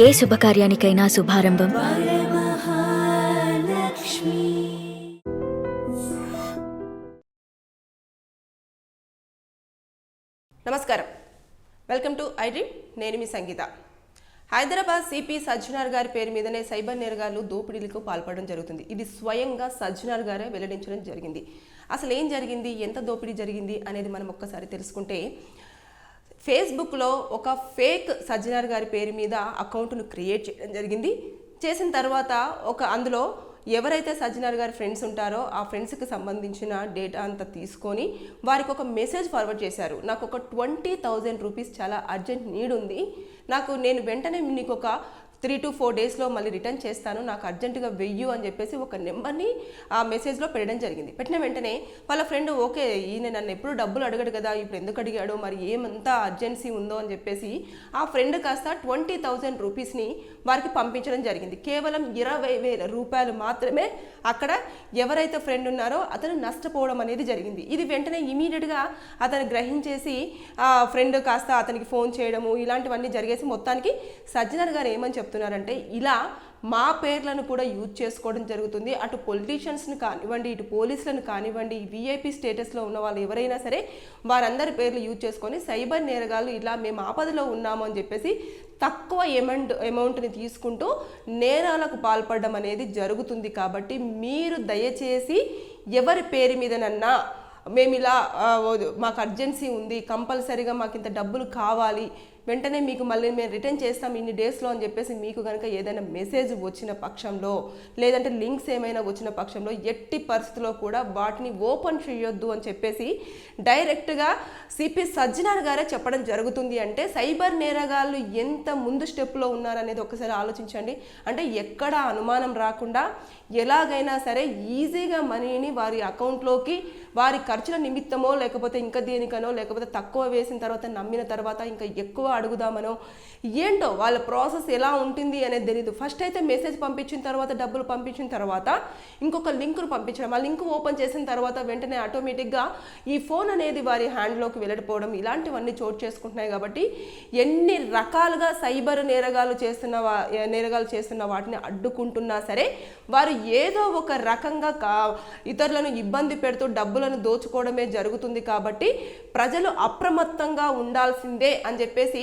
ఏ శుభకార్యానికైనా శుభారంభం. నమస్కారం. Welcome to iDream నేను మీ సంగీత. హైదరాబాద్ సిపి సజ్జనార్ గారి పేరు మీదనే సైబర్ నేరగాళ్ళు దోపిడీలకు పాల్పడడం జరుగుతుంది. ఇది స్వయంగా సజ్జనార్ గారే వెల్లడించడం జరిగింది. అసలు ఏం జరిగింది? ఎంత దోపిడీ జరిగింది? అనేది మనం ఒక్కసారి తెలుసుకుంటే ఫేస్బుక్లో ఒక ఫేక్ సజ్జనార్ గారి పేరు మీద అకౌంట్ను క్రియేట్ చేయడం జరిగింది. చేసిన తర్వాత ఒక అందులో ఎవరైతే సజ్జనార్ గారి ఫ్రెండ్స్ ఉంటారో ఆ ఫ్రెండ్స్కి సంబంధించిన డేటా అంతా తీసుకొని వారికి ఒక మెసేజ్ ఫార్వర్డ్ చేశారు. నాకు ఒక ట్వంటీ థౌజండ్ రూపీస్ చాలా అర్జెంట్ నీడ్ ఉంది నాకు నేను వెంటనే నీకు ఒక త్రీ టు ఫోర్ డేస్లో మళ్ళీ రిటర్న్ చేస్తాను నాకు అర్జెంటుగా వెయ్యు అని చెప్పేసి ఒక నెంబర్ని ఆ మెసేజ్లో పెట్టడం జరిగింది. పెట్టిన వెంటనే వాళ్ళ ఫ్రెండ్ ఓకే ఈయన నన్ను ఎప్పుడు డబ్బులు అడగడు కదా ఇప్పుడు ఎందుకు అడిగాడు మరి ఏమంతా అర్జెన్సీ ఉందో అని చెప్పేసి ఆ ఫ్రెండ్ కాస్త ట్వంటీ థౌజండ్ రూపీస్ని వారికి పంపించడం జరిగింది. కేవలం ఇరవై వేల రూపాయలు మాత్రమే అక్కడ ఎవరైతే ఫ్రెండ్ ఉన్నారో అతను నష్టపోవడం అనేది జరిగింది. ఇది వెంటనే ఇమీడియట్గా అతను గ్రహించేసి ఆ ఫ్రెండ్ కాస్త అతనికి ఫోన్ చేయడము ఇలాంటివన్నీ జరిగేసి మొత్తానికి సజ్జనర్ గారు ఏమని చెప్పారు? చెప్తున్నారంటే ఇలా మా పేర్లను కూడా యూజ్ చేసుకోవడం జరుగుతుంది. అటు పొలిటీషియన్స్ని కానివ్వండి ఇటు పోలీసులను కానివ్వండి వీఐపీ స్టేటస్లో ఉన్న వాళ్ళు ఎవరైనా సరే వారందరి పేర్లు యూజ్ చేసుకొని సైబర్ నేరగాళ్ళు ఇలా మేము ఆపదలో ఉన్నాము అని చెప్పేసి తక్కువ అమౌంట్ అమౌంట్ని తీసుకుంటూ నేరాలకు పాల్పడడం అనేది జరుగుతుంది కాబట్టి మీరు దయచేసి ఎవరి పేరు మీదనన్నా మేము ఇలా మాకు అర్జెన్సీ ఉంది కంపల్సరీగా మాకు ఇంత డబ్బులు కావాలి వెంటనే మీకు మళ్ళీ మేము రిటర్న్ చేస్తాం ఇన్ని డేస్లో అని చెప్పేసి మీకు కనుక ఏదైనా మెసేజ్ వచ్చిన పక్షంలో లేదంటే లింక్స్ ఏమైనా వచ్చిన పక్షంలో ఎట్టి పరిస్థితుల్లో కూడా వాటిని ఓపెన్ చేయొద్దు అని చెప్పేసి డైరెక్ట్గా సిపి సజ్జనార్ గారే చెప్పడం జరుగుతుంది అంటే సైబర్ నేరగాళ్ళు ఎంత ముందు స్టెప్లో ఉన్నారనేది ఒకసారి ఆలోచించండి. అంటే ఎక్కడ అనుమానం రాకుండా ఎలాగైనా సరే ఈజీగా మనీని వారి అకౌంట్లోకి వారి ఖర్చుల నిమిత్తమో లేకపోతే ఇంకా దేనికనో లేకపోతే తక్కువ వేసిన తర్వాత నమ్మిన తర్వాత ఇంకా ఎక్కువ అడుగుదామనో? ఏంటో? వాళ్ళ ప్రాసెస్ ఎలా ఉంటుంది అనేది తెలియదు ఫస్ట్ అయితే మెసేజ్ పంపించిన తర్వాత డబ్బులు పంపించిన తర్వాత ఇంకొక లింక్ను పంపించడం. ఆ లింక్ ఓపెన్ చేసిన తర్వాత వెంటనే ఆటోమేటిక్గా ఈ ఫోన్ అనేది వారి హ్యాండ్లోకి వెళ్ళడిపోవడం ఇలాంటివన్నీ చోటు చేసుకుంటున్నాయి కాబట్టి ఎన్ని రకాలుగా సైబర్ నేరగాలు చేస్తున్న వా- నేరగాలు చేస్తున్న వాటిని అడ్డుకుంటున్నా సరే వారు ఏదో ఒక రకంగా కా ఇతరులను ఇబ్బంది పెడుతూ డబ్బులను దోచుకోవడమే జరుగుతుంది కాబట్టి ప్రజలు అప్రమత్తంగా ఉండాల్సిందే అని చెప్పేసి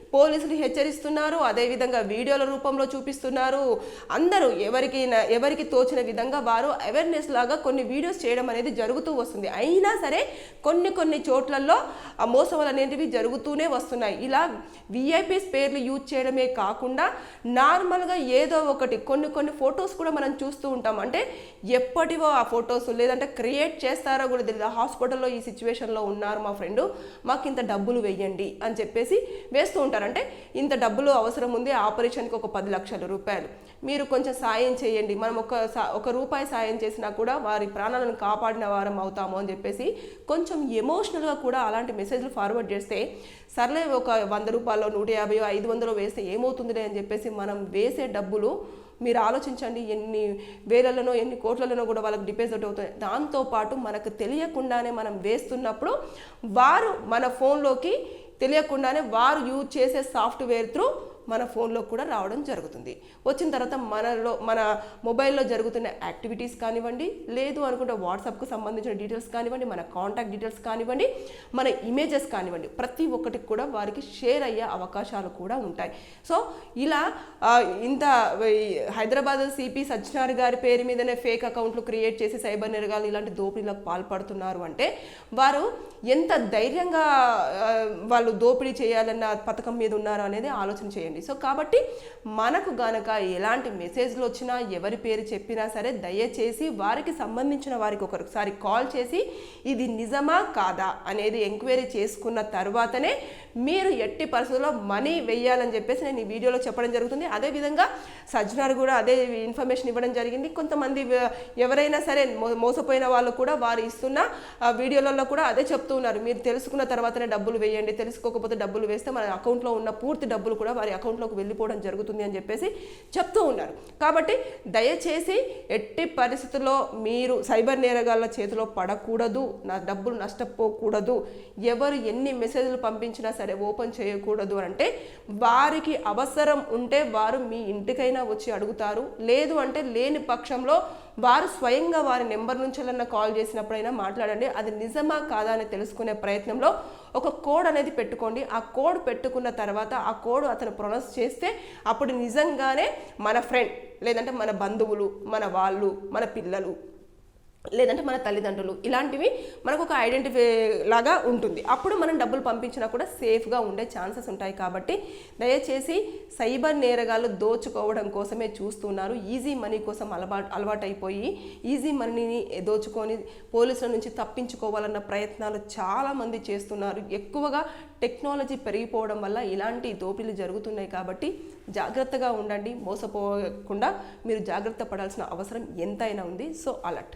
పోలీసులు హెచ్చరిస్తున్నారు. అదేవిధంగా వీడియోల రూపంలో చూపిస్తున్నారు. అందరూ ఎవరికి ఎవరికి తోచిన విధంగా వారు అవేర్నెస్ లాగా కొన్ని వీడియోస్ చేయడం అనేది జరుగుతూ వస్తుంది. అయినా సరే కొన్ని కొన్ని చోట్లలో ఆ మోసములు అనేటివి జరుగుతూనే వస్తున్నాయి. ఇలా విఐపీస్ పేర్లు యూజ్ చేయడమే కాకుండా నార్మల్గా ఏదో ఒకటి కొన్ని కొన్ని ఫొటోస్ కూడా మనం చూస్తూ ఉంటాం. అంటే ఎప్పటివో ఆ ఫొటోస్ లేదంటే క్రియేట్ చేస్తారో కూడా తెలియదు హాస్పిటల్లో ఈ సిచ్యువేషన్లో ఉన్నారు మా ఫ్రెండ్ మాకు ఇంత డబ్బులు వెయ్యండి అని చెప్పేసి వేస్తూ ఉంటారు. అంటే ఇంత డబ్బులు అవసరం ఉంది ఆపరేషన్కి ఒక పది లక్షల రూపాయలు. మీరు కొంచెం సాయం చేయండి. మనం ఒక ఒక రూపాయి సాయం చేసినా కూడా వారి ప్రాణాలను కాపాడిన వారం అవుతాము అని చెప్పేసి కొంచెం ఎమోషనల్గా కూడా అలాంటి మెసేజ్లు ఫార్వర్డ్ చేస్తే సర్లే ఒక వంద రూపాయలు నూట యాభై ఐదు వందలు వేస్తే ఏమవుతుందిలే అని చెప్పేసి మనం వేసే డబ్బులు మీరు ఆలోచించండి. ఎన్ని వేలలోనో ఎన్ని కోట్లలోనో కూడా వాళ్ళకి డిపాజిట్ అవుతుంది దాంతోపాటు మనకు తెలియకుండానే మనం వేస్తున్నప్పుడు వారు మన ఫోన్లోకి తెలియకుండానే వారు యూజ్ చేసే సాఫ్ట్వేర్ త్రూ మన ఫోన్లో కూడా రావడం జరుగుతుంది. వచ్చిన తర్వాత మనలో మన మొబైల్లో జరుగుతున్న యాక్టివిటీస్ కానివ్వండి లేదు అనుకుంటే వాట్సాప్కు సంబంధించిన డీటెయిల్స్ కానివ్వండి మన కాంటాక్ట్ డీటెయిల్స్ కానివ్వండి మన ఇమేజెస్ కానివ్వండి ప్రతి ఒక్కటికి కూడా వారికి షేర్ అయ్యే అవకాశాలు కూడా ఉంటాయి. సో ఇలా ఇంత ఈ హైదరాబాద్ సిపి సజ్జనార్ గారి పేరు మీదనే ఫేక్ అకౌంట్లు క్రియేట్ చేసి సైబర్ నిరగాలు ఇలాంటి దోపిడీలకు పాల్పడుతున్నారు అంటే వారు ఎంత ధైర్యంగా వాళ్ళు దోపిడీ చేయాలన్న పథకం మీద ఉన్నారు అనేది ఆలోచన చేయండి. సో కాబట్టి మనకు గనక ఎలాంటి మెసేజ్లు వచ్చినా ఎవరి పేరు చెప్పినా సరే దయచేసి వారికి సంబంధించిన వారికి ఒకసారి కాల్ చేసి ఇది నిజమా కాదా అనేది ఎంక్వైరీ చేసుకున్న తర్వాతనే మీరు ఎట్టి పరిస్థితుల్లో మనీ వెయ్యాలని చెప్పేసి నేను ఈ వీడియోలో చెప్పడం జరుగుతుంది. అదేవిధంగా సజ్జనార్ కూడా అదే ఇన్ఫర్మేషన్ ఇవ్వడం జరిగింది. కొంతమంది ఎవరైనా సరే మో- మోసపోయిన వాళ్ళు కూడా వారు ఇస్తున్న ఆ, వీడియోలలో కూడా అదే చెప్తూ ఉన్నారు మీరు తెలుసుకున్న తర్వాతనే డబ్బులు వేయండి. తెలుసుకోకపోతే డబ్బులు వేస్తే మన అకౌంట్లో ఉన్న పూర్తి డబ్బులు కూడా వారి అకౌంట్లోకి వెళ్ళిపోవడం జరుగుతుంది అని చెప్పేసి చెప్తూ ఉన్నారు. కాబట్టి దయచేసి ఎట్టి పరిస్థితుల్లో మీరు సైబర్ నేరగాళ్ళ చేతిలో పడకూడదు నా డబ్బులు నష్టపోకూడదు ఎవరు ఎన్ని మెసేజ్లు పంపించినా సరే ఓపెన్ చేయకూడదు అంటే వారికి అవసరం ఉంటే వారు మీ ఇంటికైనా వచ్చి అడుగుతారు. లేదు అంటే లేని పక్షంలో వారు స్వయంగా వారి నెంబర్ నుంచి కాల్ చేసినప్పుడైనా మాట్లాడండి. అది నిజమా కాదా అని తెలుసుకునే ప్రయత్నంలో ఒక కోడ్ అనేది పెట్టుకోండి. ఆ కోడ్ పెట్టుకున్న తర్వాత ఆ కోడ్ అతను ప్రొనౌన్స్ చేస్తే అప్పుడు నిజంగానే మన ఫ్రెండ్ లేదంటే మన బంధువులు మన వాళ్ళు మన పిల్లలు లేదంటే మన తల్లిదండ్రులు. ఇలాంటివి మనకు ఒక ఐడెంటిఫై లాగా ఉంటుంది. అప్పుడు మనం డబ్బులు పంపించినా కూడా సేఫ్గా ఉండే ఛాన్సెస్ ఉంటాయి కాబట్టి దయచేసి సైబర్ నేరగాళ్ళు దోచుకోవడం కోసమే చూస్తున్నారు. ఈజీ మనీ కోసం అలవాటు అలవాటైపోయి ఈజీ మనీని దోచుకొని పోలీసుల నుంచి తప్పించుకోవాలన్న ప్రయత్నాలు చాలామంది చేస్తున్నారు. ఎక్కువగా టెక్నాలజీ పెరిగిపోవడం వల్ల ఇలాంటి దోపిడీలు జరుగుతున్నాయి కాబట్టి జాగ్రత్తగా ఉండండి. మోసపోకుండా మీరు జాగ్రత్త పడాల్సిన అవసరం ఎంతైనా ఉంది. So alert.